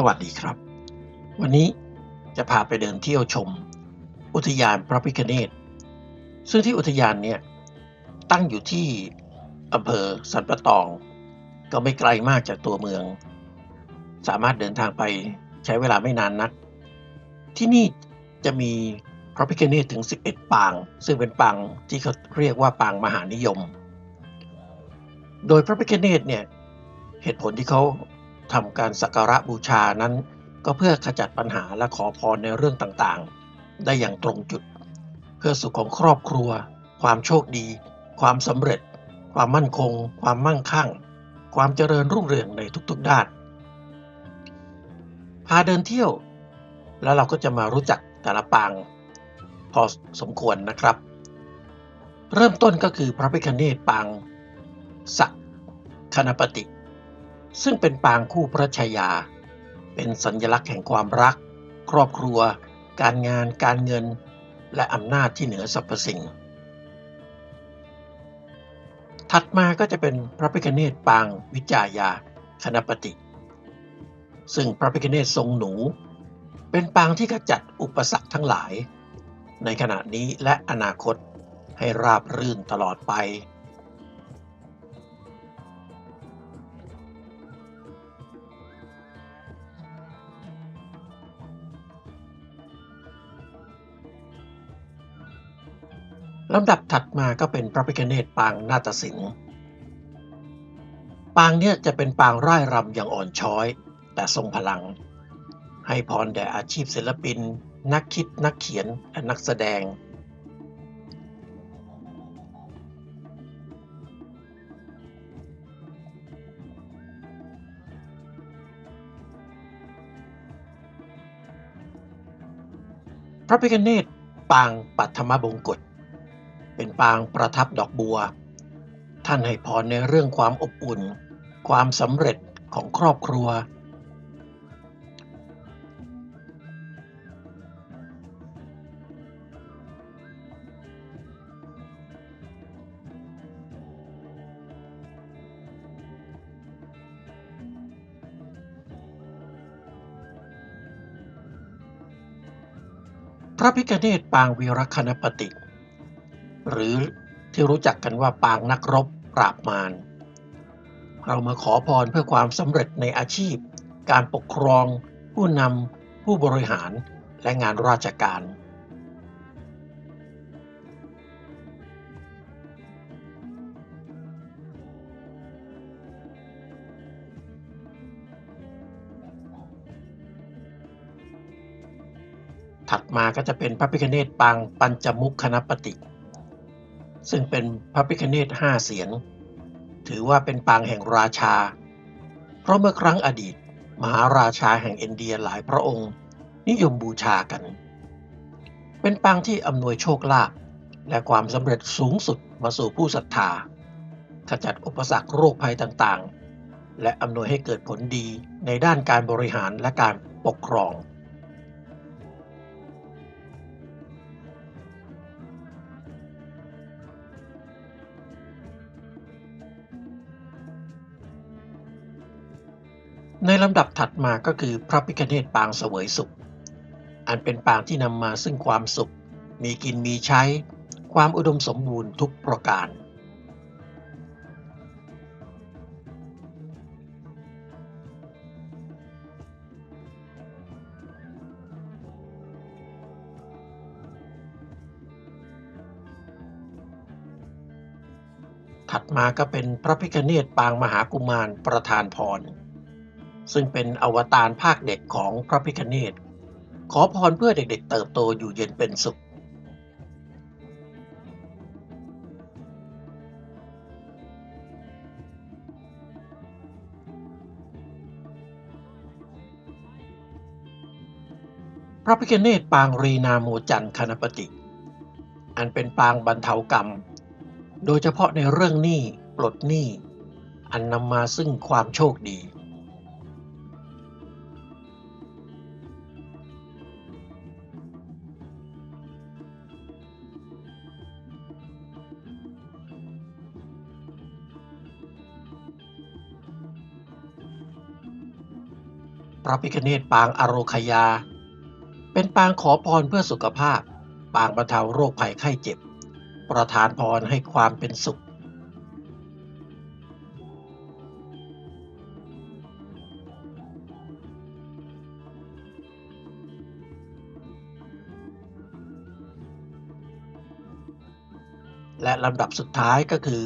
สวัสดีครับ วันนี้จะพาไปเดินเที่ยวชม อุทยานพระพิฆเนศซึ่งที่อุทยานเนี่ยตั้งอยู่ที่อำเภอสันปะตอง ก็ไม่ไกลมากจากตัวเมือง สามารถเดินทางไปใช้เวลาไม่นานนัก ที่นี่จะมีพระพิฆเนศถึง 11 ปาง ซึ่งเป็นปางที่เขาเรียกว่าปางมหานิยม โดยพระพิฆเนศเนี่ยเหตุผลที่เขา ทำการสักการะบูชานั้น ก็เพื่อขจัดปัญหาและขอพรในเรื่องต่างๆ ได้อย่างตรงจุด เพื่อสุขของครอบครัว ความโชคดี ความสำเร็จ ความมั่นคง ความมั่งคั่ง ความเจริญรุ่งเรืองในทุกๆ ด้าน พาเดินเที่ยว แล้วเราก็จะมารู้จักแต่ละปาง พอสมควรนะครับ เริ่มต้นก็คือพระพิคเนตปางสักคณปติ ซึ่งเป็นปางคู่พระชายา เป็นสัญลักษณ์แห่งความรัก ครอบครัว การงาน การเงิน และอำนาจที่เหนือสรรพสิ่ง ถัดมาก็จะเป็นพระพิคเนตปางวิจายาคณปติซึ่งพระพิคเนตทรงหนู เป็นปางที่ขจัดอุปสรรคทั้งหลาย ในขณะนี้และอนาคตให้ราบรื่นตลอดไป ลำดับถัดมาก็เป็นพระพิฆเนศปางนาฏศิลป์ปางเนี่ยจะเป็นปางร่ายรำอย่างอ่อนช้อย แต่ทรงพลัง ให้พรแด่อาชีพศิลปิน นักคิดนักเขียนและนักแสดง พระพิฆเนศปางปัทมบงกฎ เป็นปางประทับดอกบัว ท่านให้พรในเรื่องความอบอุ่น ความสำเร็จของครอบครัว พระพิฆเนศปางวีรคณปติ หรือที่รู้จักกันว่าปางนักรบปราบมารเรามาขอพรเพื่อความสำเร็จในอาชีพ การปกครอง ผู้นำผู้บริหารและงานราชการ ถัดมาก็จะเป็นพระพิฆเนศปางปัญจมุขคณปติ ซึ่งเป็นพระพิฆเนศห้าเสียน ถือว่าเป็นปางแห่งราชา เพราะเมื่อครั้งอดีต มหาราชาแห่งอินเดียหลายพระองค์ นิยมบูชากัน เป็นปางที่อำนวยโชคลาภและความสำเร็จสูงสุดมาสู่ผู้ศรัทธา ขจัดอุปสรรคโรคภัยต่างๆ และอำนวยให้เกิดผลดีในด้านการบริหารและการปกครอง ในลำดับถัดมาก็คือพระพิฆเนศปางเสวยสุข อันเป็นปางที่นำมาซึ่งความสุข มีกินมีใช้ ความอุดมสมบูรณ์ทุกประการ ถัดมาก็เป็นพระพิฆเนศปางมหากุมารประธานพร ซึ่งเป็นอวตารภาคเด็กของพระพิฆเนศขอพรเพื่อเด็กๆเติบโตอยู่เย็นเป็นสุข พระพิฆเนศปางรีนาโมจันคณปติ อันเป็นปางบรรเทากรรม โดยเฉพาะในเรื่องหนี้ปลดหนี้ อันนำมาซึ่งความโชคดี ระพิคเนตปางอโรคยา เป็นปางขอพรเพื่อสุขภาพ ปางบรรเทาโรคภัยไข้เจ็บ ประทานพรให้ความเป็นสุข และลำดับสุดท้ายก็คือ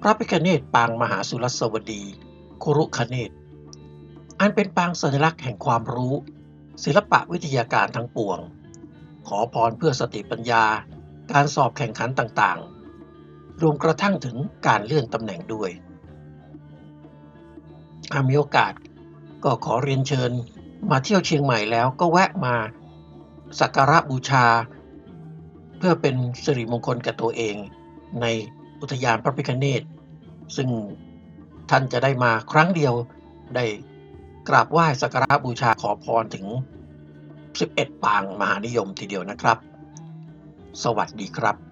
พระพิคเนตปางมหาสุรสวดี คุรุคเนต อันเป็นปางสัญลักษณ์แห่งความรู้ ศิลปะวิทยาการทั้งปวง ขอพรเพื่อสติปัญญา การสอบแข่งขันต่างๆ รวมกระทั่งถึงการเลื่อนตำแหน่งด้วยถ้ามีโอกาสก็ขอเรียนเชิญมาเที่ยวเชียงใหม่แล้วก็แวะมาสักการะบูชา เพื่อเป็นสิริมงคลกับตัวเอง ในอุทยานพระพิฆเนศซึ่งท่านจะได้มาครั้งเดียวได้ กราบไหว้สักการะบูชาขอพรถึง 11 ปางมหานิยมทีเดียวนะครับ สวัสดีครับ